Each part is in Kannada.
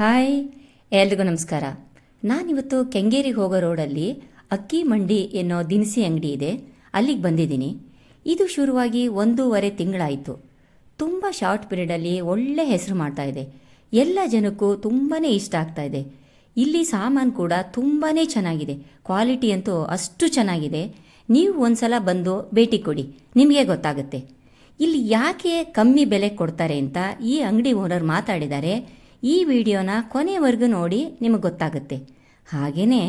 ಹಾಯ್, ಎಲ್ರಿಗೂ ನಮಸ್ಕಾರ. ನಾನಿವತ್ತು ಕೆಂಗೇರಿಗೆ ಹೋಗೋ ರೋಡಲ್ಲಿ ಅಕ್ಕಿ ಮಂಡಿ ಎನ್ನೋ ದಿನಸಿ ಅಂಗಡಿ ಇದೆ. ಅಲ್ಲಿಗೆ ಬಂದಿದ್ದೀನಿ. ಇದು ಶುರುವಾಗಿ ಒಂದೂವರೆ ತಿಂಗಳಾಯಿತು. ತುಂಬ ಶಾರ್ಟ್ ಪೀರಿಯಡಲ್ಲಿ ಒಳ್ಳೆ ಹೆಸರು ಮಾಡ್ತಾ ಇದೆ. ಎಲ್ಲ ಜನಕ್ಕೂ ತುಂಬಾ ಇಷ್ಟ ಆಗ್ತಾ ಇದೆ. ಇಲ್ಲಿ ಸಾಮಾನು ಕೂಡ ತುಂಬಾ ಚೆನ್ನಾಗಿದೆ. ಕ್ವಾಲಿಟಿ ಅಂತೂ ಅಷ್ಟು ಚೆನ್ನಾಗಿದೆ. ನೀವು ಒಂದ್ಸಲ ಬಂದು ಭೇಟಿ ಕೊಡಿ. ನಿಮಗೆ ಗೊತ್ತಾಗುತ್ತೆ. ಇಲ್ಲಿ ಯಾಕೆ ಕಮ್ಮಿ ಬೆಲೆ ಕೊಡ್ತಾರೆ ಅಂತ ಈ ಅಂಗಡಿ ಓನರ್ ಮಾತಾಡಿದ್ದಾರೆ. ಈ ವಿಡಿಯೋನ ಕೊನೆವರೆಗೂ ನೋಡಿ ನಿಮಗೆ ಗೊತ್ತಾಗುತ್ತೆ. ಹಾಗೆಯೇ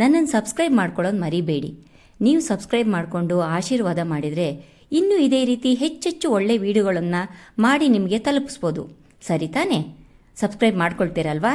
ನನ್ನನ್ನು ಸಬ್ಸ್ಕ್ರೈಬ್ ಮಾಡ್ಕೊಳ್ಳೋದು ಮರಿಬೇಡಿ. ನೀವು ಸಬ್ಸ್ಕ್ರೈಬ್ ಮಾಡಿಕೊಂಡು ಆಶೀರ್ವಾದ ಮಾಡಿದರೆ ಇನ್ನೂ ಇದೇ ರೀತಿ ಹೆಚ್ಚೆಚ್ಚು ಒಳ್ಳೆ ವಿಡಿಯೋಗಳನ್ನು ಮಾಡಿ ನಿಮಗೆ ತಲುಪಿಸ್ಬೋದು. ಸರಿ ತಾನೇ? ಸಬ್ಸ್ಕ್ರೈಬ್ ಮಾಡ್ಕೊಳ್ತೀರಲ್ವಾ?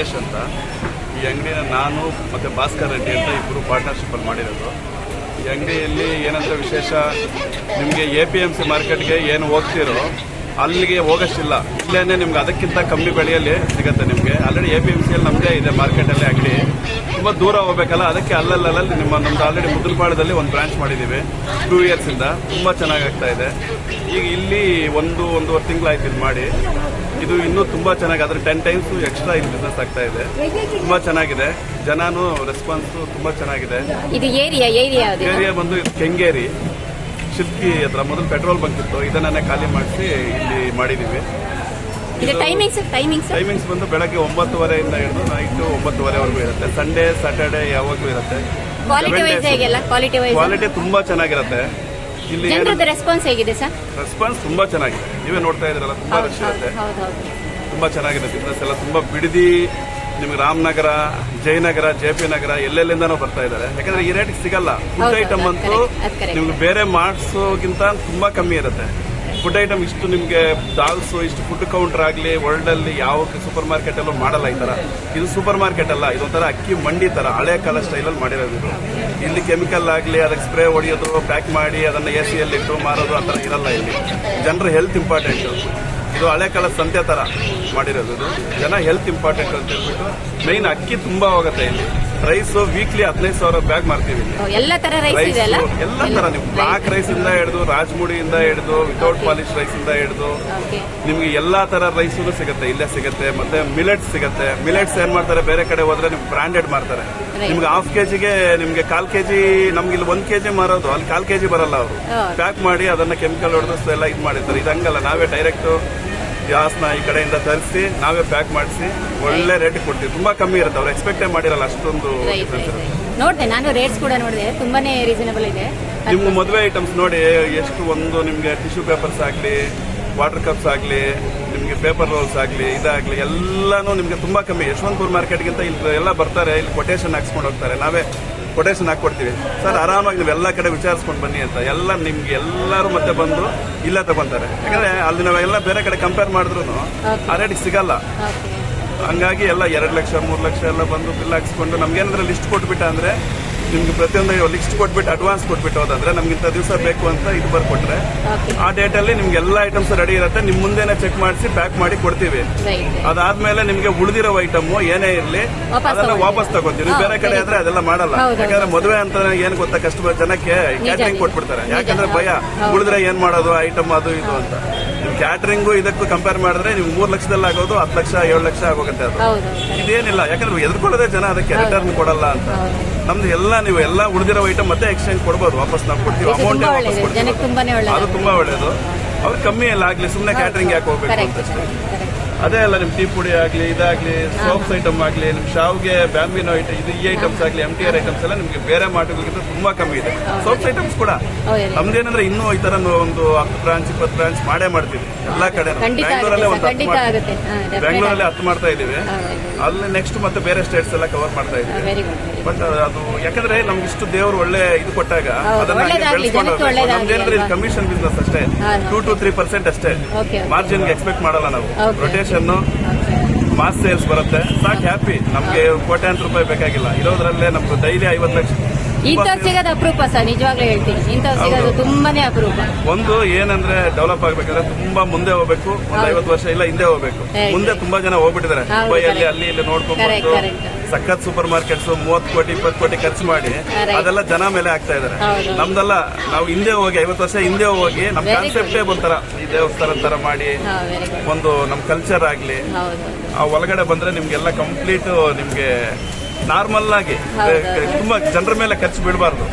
ರಾಜೇಶ್ ಅಂತ. ಈ ಅಂಗಡಿನ ನಾನು ಮತ್ತು ಭಾಸ್ಕರ್ ರೆಡ್ಡಿ ಅಂತ ಇಬ್ಬರು ಪಾರ್ಟ್ನರ್ಶಿಪ್ಪಲ್ಲಿ ಮಾಡಿರೋದು. ಈ ಅಂಗಡಿಯಲ್ಲಿ ಏನಂತ ವಿಶೇಷ, ನಿಮಗೆ ಎ ಪಿ ಎಂ ಸಿ ಮಾರ್ಕೆಟ್ಗೆ ಏನು ಹೋಗ್ತಿರೋ, ಅಲ್ಲಿಗೆ ಹೋಗೋಷ್ಟಿಲ್ಲ. ಇಲ್ಲೇ ನಿಮ್ಗೆ ಅದಕ್ಕಿಂತ ಕಮ್ಮಿ ಬೆಲೆಯಲ್ಲಿ ಸಿಗುತ್ತೆ ನಿಮಗೆ. ಆಲ್ರೆಡಿ ಎ ಪಿ ಎಂ ಸಿಯಲ್ಲಿ ನಮ್ಮದೇ ಇದೆ ಮಾರ್ಕೆಟಲ್ಲಿ ಅಂಗಡಿ. ತುಂಬ ದೂರ ಹೋಗ್ಬೇಕಲ್ಲ, ಅದಕ್ಕೆ ಅಲ್ಲಲ್ಲಲ್ಲಿ ನಿಮ್ಮ ನಮ್ಮದು ಆಲ್ರೆಡಿ ಮುದ್ರಪಾಳ್ಯದಲ್ಲಿ ಒಂದು ಬ್ರಾಂಚ್ ಮಾಡಿದ್ದೀವಿ ಟೂ ಇಯರ್ಸಿಂದ ತುಂಬ ಚೆನ್ನಾಗಾಗ್ತಾ ಇದೆ. ಈಗ ಇಲ್ಲಿ ಒಂದು, ಒಂದೂವರೆ ತಿಂಗಳಾಯ್ತು ಇದು ಮಾಡಿ ಇದು ಇನ್ನೂ ತುಂಬಾ ಚೆನ್ನಾಗಿ ಅದ್ರ ಟೆನ್ ಟೈಮ್ಸ್ ಎಕ್ಸ್ಟ್ರಾ ಇದು ಬಿಸ್ನೆಸ್ ಆಗ್ತಾ ಇದೆ. ತುಂಬಾ ಚೆನ್ನಾಗಿದೆ. ಜನಾನು ರೆಸ್ಪಾನ್ಸ್ ತುಂಬಾ ಚೆನ್ನಾಗಿದೆ. ಇದು ಏರಿಯಾ ಏರಿಯಾ ಏರಿಯಾ ಬಂದು ಇದು ಕೆಂಗೇರಿ. ಶಿಲ್ಕಿ ಹತ್ರ ಮೊದಲು ಪೆಟ್ರೋಲ್ ಬಂಕ್ ಇತ್ತು. ಇದನ್ನೇ ಖಾಲಿ ಮಾಡಿಸಿ ಇಲ್ಲಿ ಮಾಡಿದೀವಿ. ಇದು ಟೈಮಿಂಗ್ಸ್ ಟೈಮಿಂಗ್ಸ್ ಟೈಮಿಂಗ್ಸ್ ಬಂದು ಬೆಳಗ್ಗೆ ಒಂಬತ್ತುವರೆಯಿಂದ ಹಿಡಿದು ನೈಟ್ ಒಂಬತ್ತುವರೆವರೆಗೂ ಇರುತ್ತೆ. ಸಂಡೇ ಸ್ಯಾಟರ್ಡೆ ಯಾವಾಗಲೂ ಇರುತ್ತೆ. ಕ್ವಾಲಿಟಿ ಕ್ವಾಲಿಟಿ ತುಂಬಾ ಚೆನ್ನಾಗಿರುತ್ತೆ. ಇಲ್ಲಿ ಜನರದ ರೆಸ್ಪಾನ್ಸ್ ಹೇಗಿದೆ ಸರ್? ರೆಸ್ಪಾನ್ಸ್ ತುಂಬಾ ಚೆನ್ನಾಗಿದೆ. ನೀವೇ ನೋಡ್ತಾ ಇದ್ರಲ್ಲ ತುಂಬಾ ರಶ್ ಇರುತ್ತೆ. ತುಂಬಾ ಚೆನ್ನಾಗಿದೆ ಬಿಸ್ನೆಸ್ ಎಲ್ಲ. ತುಂಬಾ ಬಿಡದಿ ನಿಮ್ಗೆ ರಾಮನಗರ ಜಯನಗರ ಜೆ ಪಿ ನಗರ ಎಲ್ಲೆಲ್ಲಿಂದ ಬರ್ತಾ ಇದ್ದಾರೆ. ಯಾಕಂದ್ರೆ ಈ ರೇಟ್ ಸಿಗಲ್ಲ. ಫುಡ್ ಐಟಮ್ ಅಂತೂ ನಿಮ್ಗೆ ಬೇರೆ ಮಾಡಿಸೋಗಿಂತ ತುಂಬಾ ಕಮ್ಮಿ ಇರುತ್ತೆ. ಫುಡ್ ಐಟಮ್ ಇಷ್ಟು ನಿಮಗೆ ದಾಲ್ಸು ಇಷ್ಟು ಫುಡ್ ಕೌಂಟರ್ ಆಗಲಿ ವರ್ಲ್ಡಲ್ಲಿ ಯಾವ ಸೂಪರ್ ಮಾರ್ಕೆಟಲ್ಲೂ ಮಾಡಲ್ಲ ಈ ಥರ ಇದು ಸೂಪರ್ ಮಾರ್ಕೆಟ್ ಅಲ್ಲ ಇದೊಂಥರ ಅಕ್ಕಿ ಮಂಡಿ ಥರ ಹಳೆ ಕಾಲ ಸ್ಟೈಲಲ್ಲಿ ಮಾಡಿರೋದು ಇಲ್ಲಿ ಕೆಮಿಕಲ್ ಆಗಲಿ, ಅದಕ್ಕೆ ಸ್ಪ್ರೇ ಹೊಡೆಯೋದು ಪ್ಯಾಕ್ ಮಾಡಿ, ಅದನ್ನು ಎ ಸಿಯಲ್ಲಿ ಇಟ್ಟು ಮಾರೋದು, ಆ ಥರ ಇರಲ್ಲ ಇಲ್ಲಿ. ಜನರ ಹೆಲ್ತ್ ಇಂಪಾರ್ಟೆಂಟ್ ಇದು ಹಳೆ ಕಾಲದ ಸಂತೆ ಥರ ಮಾಡಿರೋದು ಜನ ಹೆಲ್ತ್ ಇಂಪಾರ್ಟೆಂಟ್ ಅಂತ ಹೇಳ್ಬಿಟ್ಟು ಮೈನ್ ಅಕ್ಕಿ ತುಂಬ ಹೋಗುತ್ತೆ ಇಲ್ಲಿ. ರೈಸ್ ವೀಕ್ಲಿ ಹದಿನೈದು ಸಾವಿರ ಬ್ಯಾಗ್ ಮಾಡ್ತೀವಿ ಎಲ್ಲ ತರ ರೈಸ್ ರೈಸ್ ಇದೆ ಅಲ್ಲ? ಎಲ್ಲ ತರ ನೀವು ಬ್ಲಾಕ್ ರೈಸ್ ಇಂದ ಹಿಡಿದು ರಾಜಮುಡಿಯಿಂದ ಹಿಡಿದು ವಿತೌಟ್ ಪಾಲಿಶ್ ರೈಸ್ ಇಂದ ಹಿಡಿದು. ಓಕೆ ನಿಮ್ಗೆ ಎಲ್ಲಾ ತರ ರೈಸು ಸಿಗುತ್ತೆ. ಇಲ್ಲೇ ಸಿಗುತ್ತೆ ಮತ್ತೆ ಮಿಲೆಟ್ಸ್ ಸಿಗುತ್ತೆ. ಮಿಲೆಟ್ಸ್ ಏನ್ ಮಾಡ್ತಾರೆ? ಬೇರೆ ಕಡೆ ಹೋದ್ರೆ ನಿಮ್ಗೆ ಬ್ರಾಂಡೆಡ್ ಮಾಡ್ತಾರೆ. ನಿಮ್ಗೆ ಹಾಫ್ ಕೆಜಿಗೆ ನಿಮ್ಗೆ ಕಾಲ್ ಕೆಜಿ ನಮ್ಗೆ ಇಲ್ಲಿ ಒಂದ್ ಕೆಜಿ ಮಾರೋದು. ಅಲ್ಲಿ ಕಾಲ್ ಕೆಜಿ ಬರಲ್ಲ ಅವರು. ಪ್ಯಾಕ್ ಮಾಡಿ ಅದನ್ನ ಕೆಮಿಕಲ್ ಹೊಡೆದು ಎಲ್ಲ ಇದು ಮಾಡಿರ್ತಾರೆ. ಇದು ಹಂಗಲ್ಲ. ನಾವೇ ಡೈರೆಕ್ಟ್ ಗ್ಯಾಸ್ನ ಈ ಕಡೆಯಿಂದ ತರಿಸಿ ನಾವೇ ಪ್ಯಾಕ್ ಮಾಡಿಸಿ ಒಳ್ಳೆ ರೇಟ್ ಕೊಡ್ತೀವಿ. ತುಂಬಾ ಕಮ್ಮಿ ಇರುತ್ತೆ. ಅವ್ರು ಎಕ್ಸ್ಪೆಕ್ಟ್ ಮಾಡಿರಲ್ಲ ಅಷ್ಟೊಂದು ರೈಟ್ difference ಇರುತ್ತೆ. ನೋಡಿದೆ ನಾನು ರೇಟ್ಸ್ ಕೂಡ ನೋಡಿದೆ. ತುಂಬಾನೇ ರೀಸನಬಲ್ ಇದೆ. ನಿಮ್ಗೆ ಮದುವೆ ಐಟಮ್ಸ್ ನೋಡಿ ಎಷ್ಟು ಒಂದು ನಿಮ್ಗೆ ಟಿಶ್ಯೂ ಪೇಪರ್ಸ್ ಆಗಲಿ ವಾಟರ್ ಕಪ್ಸ್ ಆಗಲಿ ನಿಮಗೆ ಪೇಪರ್ ರೋಲ್ಸ್ ಆಗಲಿ ಇದಾಗಲಿ ಎಲ್ಲನೂ ನಿಮಗೆ ತುಂಬ ಕಮ್ಮಿ. ಯಶವಂತಪುರ ಮಾರ್ಕೆಟ್ಗಿಂತ ಇಲ್ಲಿ ಎಲ್ಲ ಬರ್ತಾರೆ ಇಲ್ಲಿ ಕೊಟೇಶನ್ ಹಾಕ್ಸ್ಕೊಂಡು ಹೋಗ್ತಾರೆ. ನಾವೇ ಕೊಟೇಶನ್ ಹಾಕ್ಕೊಡ್ತೀವಿ. ಸರ್ ಆರಾಮಾಗಿ ನೀವು ಎಲ್ಲ ಕಡೆ ವಿಚಾರಿಸ್ಕೊಂಡು ಬನ್ನಿ ಅಂತ. ಎಲ್ಲ ನಿಮ್ಗೆ ಎಲ್ಲರೂ ಮತ್ತೆ ಬಂದು ಇಲ್ಲ ತಗೊಂತಾರೆ. ಯಾಕಂದ್ರೆ ಅಲ್ಲಿ ನಾವೆಲ್ಲ ಬೇರೆ ಕಡೆ ಕಂಪೇರ್ ಮಾಡಿದ್ರು ಆ ರೇಟಿಗೆ ಸಿಗಲ್ಲ. ಹಂಗಾಗಿ ಎಲ್ಲ ಎರಡು ಲಕ್ಷ ಮೂರು ಲಕ್ಷ ಎಲ್ಲ ಬಂದು ಬಿಲ್ ಹಾಕ್ಸ್ಕೊಂಡು ನಮ್ಗೇನಾದ್ರೆ ಲಿಸ್ಟ್ ಕೊಟ್ಬಿಟ್ಟ ಅಂದ್ರೆ ನಿಮ್ಗೆ ಪ್ರತಿಯೊಂದು ಲಿಸ್ಟ್ ಕೊಟ್ಬಿಟ್ಟು ಅಡ್ವಾನ್ಸ್ ಕೊಟ್ಬಿಟ್ಟು ಹೋದ್ರೆ ನಮ್ಗೆ ಇಂಥ ದಿವಸ ಬೇಕು ಅಂತ ಇದು ಬರ್ಕೊಟ್ರೆ ಆ ಆ ಅಲ್ಲಿ ನಿಮ್ಗೆ ಎಲ್ಲ ಐಟಮ್ಸ್ ರೆಡಿ ಇರುತ್ತೆ. ನಿಮ್ ಮುಂದೆನೆ ಚೆಕ್ ಮಾಡಿಸಿ ಪ್ಯಾಕ್ ಮಾಡಿ ಕೊಡ್ತೀವಿ. ಅದಾದ್ಮೇಲೆ ನಿಮ್ಗೆ ಉಳಿದಿರೋ ಐಟಮ್ ಏನೇ ಇರಲಿ ಅದನ್ನ ವಾಪಸ್ ತಗೋತೀವಿ. ನೀವು ಬೇರೆ ಕಡೆ ಆದ್ರೆ ಅದೆಲ್ಲ ಮಾಡಲ್ಲ. ಯಾಕಂದ್ರೆ ಮದುವೆ ಅಂತ ಏನ್ ಗೊತ್ತಾ? ಕಸ್ಟಮರ್ ಜನಕ್ಕೆ ಕ್ಯಾಟ್ರಿಂಗ್. ಕೊಟ್ಬಿಡ್ತಾರೆ. ಯಾಕಂದ್ರೆ ಭಯ. ಉಳಿದ್ರೆ ಏನ್ ಮಾಡೋದು? ಐಟಮ್ ಅದು ಇದು ಅಂತ. ಕ್ಯಾಟ್ರಿಂಗು ಇದಕ್ಕೂ ಕಂಪೇರ್ ಮಾಡಿದ್ರೆ ನೀವು ಮೂರ್ ಲಕ್ಷದಲ್ಲಿ ಆಗೋದು ಹತ್ತು ಲಕ್ಷ ಏಳು ಲಕ್ಷ ಆಗೋಗುತ್ತೆ ಅದು. ಇದೇನಿಲ್ಲ ಯಾಕಂದ್ರೆ ಎದ್ಕೊಳ್ಳೋದೇ ಜನ ಅದಕ್ಕೆ ರಿಟರ್ನ್ ಕೊಡಲ್ಲ ಅಂತ. ನಮ್ದು ಎಲ್ಲ ನೀವು ಎಲ್ಲ ಉಳಿದಿರೋ ಐಟಮ್ ಮತ್ತೆ ಎಕ್ಸ್ಚೇಂಜ್ ಕೊಡ್ಬೋದು ವಾಪಸ್ ನಾವು ಕೊಡ್ತೀವಿ ಅಮೌಂಟ್ ಒಳ್ಳೇದು ಅದು ತುಂಬಾ ಒಳ್ಳೇದು. ಅವ್ರು ಕಮ್ಮಿ ಎಲ್ಲ ಆಗ್ಲಿ ಸುಮ್ಮನೆ ಕ್ಯಾಟ್ರಿಂಗ್ ಯಾಕೆ ಹೋಗ್ಬೇಕು ಅಂತ ಅದೇ ಅಲ್ಲ ನಿಮ್ ಟೀ ಪುಡಿ ಆಗ್ಲಿ ಇದಾಗ್ಲಿ ಸೋಪ್ಸ್ ಐಟಮ್ ಆಗ್ಲಿ ನಿಮ್ ಶಾವ್ಗೆ ಬ್ಯಾಂಬಿನೋ ಐಟಮ್ ಇದು ಈ ಐಟಮ್ಸ್ ಆಗ್ಲಿ ಎಂ ಟಿ ಆರ್ ಐಟಮ್ಸ್ ಎಲ್ಲ ನಿಮ್ಗೆ ಬೇರೆ ಮಾರ್ಟ್ಗಿಂತ ತುಂಬಾ ಕಮ್ಮಿ ಇದೆ. ಸೋಪ್ಸ್ ಐಟಮ್ಸ್ ಕೂಡ. ನಮ್ದೇನಂದ್ರೆ ಇನ್ನೂ ಈ ತರ ಒಂದು ಹತ್ತು ಬ್ರಾಂಚ್ ಇಪ್ಪತ್ತು ಬ್ರಾಂಚ್ ಮಾಡೇ ಮಾಡ್ತೀವಿ. ಎಲ್ಲಾ ಕಡೆ ಬ್ಯಾಂಗ್ಳೂರಲ್ಲೇ ಒಂದು ಹತ್ತು definite ಹತ್ತು ಮಾಡ್ತಾ ಇದೀವಿ ಅಲ್ಲಿ ನೆಕ್ಸ್ಟ್ ಮತ್ತೆ ಬೇರೆ ಸ್ಟೇಟ್ಸ್ ಎಲ್ಲ ಕವರ್ ಮಾಡ್ತಾ ಇದೀವಿ ಬಟ್ ಅದು ಯಾಕಂದ್ರೆ ನಮ್ಗೆ ಇಷ್ಟು ದೇವ್ರು ಒಳ್ಳೆ ಇದು ಕೊಟ್ಟಾಗ ಅದನ್ನ? ಕಮಿಷನ್ ಬಿಸ್ನೆಸ್ ಅಷ್ಟೇ. ಟೂ ಟು ತ್ರೀ ಪರ್ಸೆಂಟ್ ಅಷ್ಟೇ. ಮಾರ್ಜಿನ್ ಎಕ್ಸ್ಪೆಕ್ಟ್ ಮಾಡಲ್ಲ ನಾವು. ರೊಟೇಷನ್ ಮಾಸ್ ಸೇಲ್ಸ್ ಬರುತ್ತೆ. ಸಾಕು ಹ್ಯಾಪಿ ನಮ್ಗೆ ಕೋಟ್ಯಾಂತರ ರೂಪಾಯಿ ಬೇಕಾಗಿಲ್ಲ. ಇರೋದ್ರಲ್ಲೇ ನಮ್ದು ಡೈಲಿ ಐವತ್ತು ಲಕ್ಷ. ಇಂಥವ್. ಸಿಗೋದು ಅಪರೂಪ ಸರ್ ನಿಜವಾಗ್ಲೂ ಹೇಳ್ತೀನಿ. ಇಂಥವ್ ಸಿಗೋದು. ತುಂಬಾನೇ ಅಪರೂಪ. ಒಂದು ಏನಂದ್ರೆ ಡೆವಲಪ್ ಆಗ್ಬೇಕಂದ್ರೆ ತುಂಬಾ ಮುಂದೆ ಹೋಗ್ಬೇಕು. ಒಂದ್. ಐವತ್ತು ವರ್ಷ ಇಲ್ಲ ಹಿಂದೆ ಹೋಗ್ಬೇಕು. ಮುಂದೆ ತುಂಬಾ ಜನ ಹೋಗ್ಬಿಟ್ಟಿದ್ದಾರೆ. ಮುಂಬೈಯಲ್ಲಿ ಅಲ್ಲಿ ಇಲ್ಲಿ ನೋಡ್ಕೊಂಡು. ಸಖತ್ ಸೂಪರ್ ಮಾರ್ಕೆಟ್ಸ್ ಮೂವತ್ತು ಕೋಟಿ ಇಪ್ಪತ್ತು ಕೋಟಿ ಖರ್ಚು ಮಾಡಿ. ಅದೆಲ್ಲ ಜನ ಮೇಲೆ ಆಗ್ತಾ ಇದಾರೆ ನಮ್ದೆಲ್ಲ ನಾವು ಹಿಂದೆ ಹೋಗಿ ಐವತ್ತು ವರ್ಷ ಹಿಂದೆ ಹೋಗಿ ನಮ್ ಕಾನ್ಸೆಪ್ಟೇ ಒಂಥರ ಈ ದೇವಸ್ಥಾನ ತರ ಮಾಡಿ ಒಂದು ನಮ್ ಕಲ್ಚರ್ ಆಗ್ಲಿ ಆ ಒಳಗಡೆ ಬಂದ್ರೆ ನಿಮ್ಗೆಲ್ಲ ಕಂಪ್ಲೀಟ್ ನಿಮ್ಗೆ ನಾರ್ಮಲ್ ಆಗಿ. ತುಂಬಾ ಜನರ ಮೇಲೆ ಖರ್ಚು ಬಿಡಬಾರ್ದು.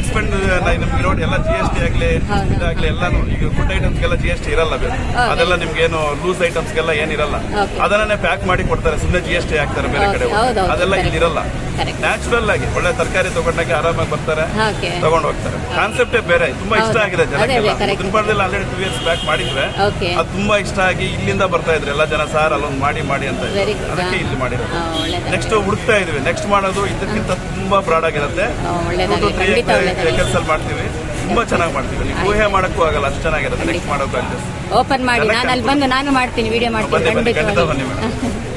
ಎಕ್ಸ್ಪೆಂಡ್ ನಿಮ್ಗೆ ನೋಡಿ ಎಲ್ಲ ಜಿ ಎಸ್ ಟಿ ಆಗ್ಲಿ ಇದಾಗಲಿ ಎಲ್ಲಾನು ಈಗ ಫುಡ್ ಐಟಮ್ಸ್ಗೆಲ್ಲ ಜಿ ಎಸ್ ಟಿ ಇರಲ್ಲ ಬೇರೆ. ಅದೆಲ್ಲ ನಿಮ್ಗೆ ಏನು ಲೂಸ್ ಐಟಮ್ಸ್ಗೆಲ್ಲ ಏನಿರಲ್ಲ. ಅದನ್ನೇ ಪ್ಯಾಕ್ ಮಾಡಿ ಕೊಡ್ತಾರೆ ಸುಮ್ಮನೆ ಜಿ ಎಸ್ ಟಿ ಹಾಕ್ತಾರೆ ಬೇರೆ ಕಡೆ. ಅದೆಲ್ಲ ಇಲ್ಲಿ ಇರಲ್ಲ. ನ್ಯಾಚುರಲ್ ಆಗಿ ಒಳ್ಳೆ ತರಕಾರಿ ತಗೊಂಡಾಗ ಆರಾಮಾಗಿ ಬರ್ತಾರೆ ತಗೊಂಡು ಹೋಗ್ತಾರೆ. ಕಾನ್ಸೆಪ್ಟೇ ಬೇರೆ ತುಂಬಾ ಇಷ್ಟ ಆಗಿದೆ ಜನಕ್ಕೆಲ್ಲ. ಆಲ್ರೆಡಿ ಟೂ ಇಯರ್ಸ್ ಬ್ಯಾಕ್ ಮಾಡಿದ್ರೆ ಅದು ತುಂಬಾ ಇಷ್ಟ ಆಗಿ ಇಲ್ಲಿಂದ ಬರ್ತಾ ಇದ್ರೆ. ಎಲ್ಲ ಜನ ಸಾರ್ ಅಲ್ಲೊಂದು ಮಾಡಿ ಮಾಡಿ ಅಂತ ಅದಕ್ಕೆ ಇಲ್ಲಿ ಮಾಡಿರೋದು. ನೆಕ್ಸ್ಟ್ ಹುಡುಕ್ತಾ ಇದೀವಿ ನೆಕ್ಸ್ಟ್ ಮಾಡೋದು ಇದಕ್ಕಿಂತ ತುಂಬಾ ಬ್ರಾಡ್ ಆಗಿರುತ್ತೆ. ಕೆಲಸ ಮಾಡ್ತೀವಿ. ತುಂಬಾ ಚೆನ್ನಾಗಿ ಮಾಡ್ತೀವಿ. ನೀವು ಊಹೆ ಮಾಡಕ್ಕೂ ಆಗಲ್ಲ ಅಷ್ಟು ಚೆನ್ನಾಗಿರುತ್ತೆ. ನೆಕ್ಸ್ಟ್ ಮಾಡೋಕೆ ಓಪನ್ ಮಾಡಿ ನಾನು ಅಲ್ಲಿ ಬಂದು ನಾನು ಮಾಡ್ತೀನಿ ವಿಡಿಯೋ ಮಾಡ್ತೀನಿ. ಖಂಡಿತ ಬನ್ನಿ ಮೇಡಮ್.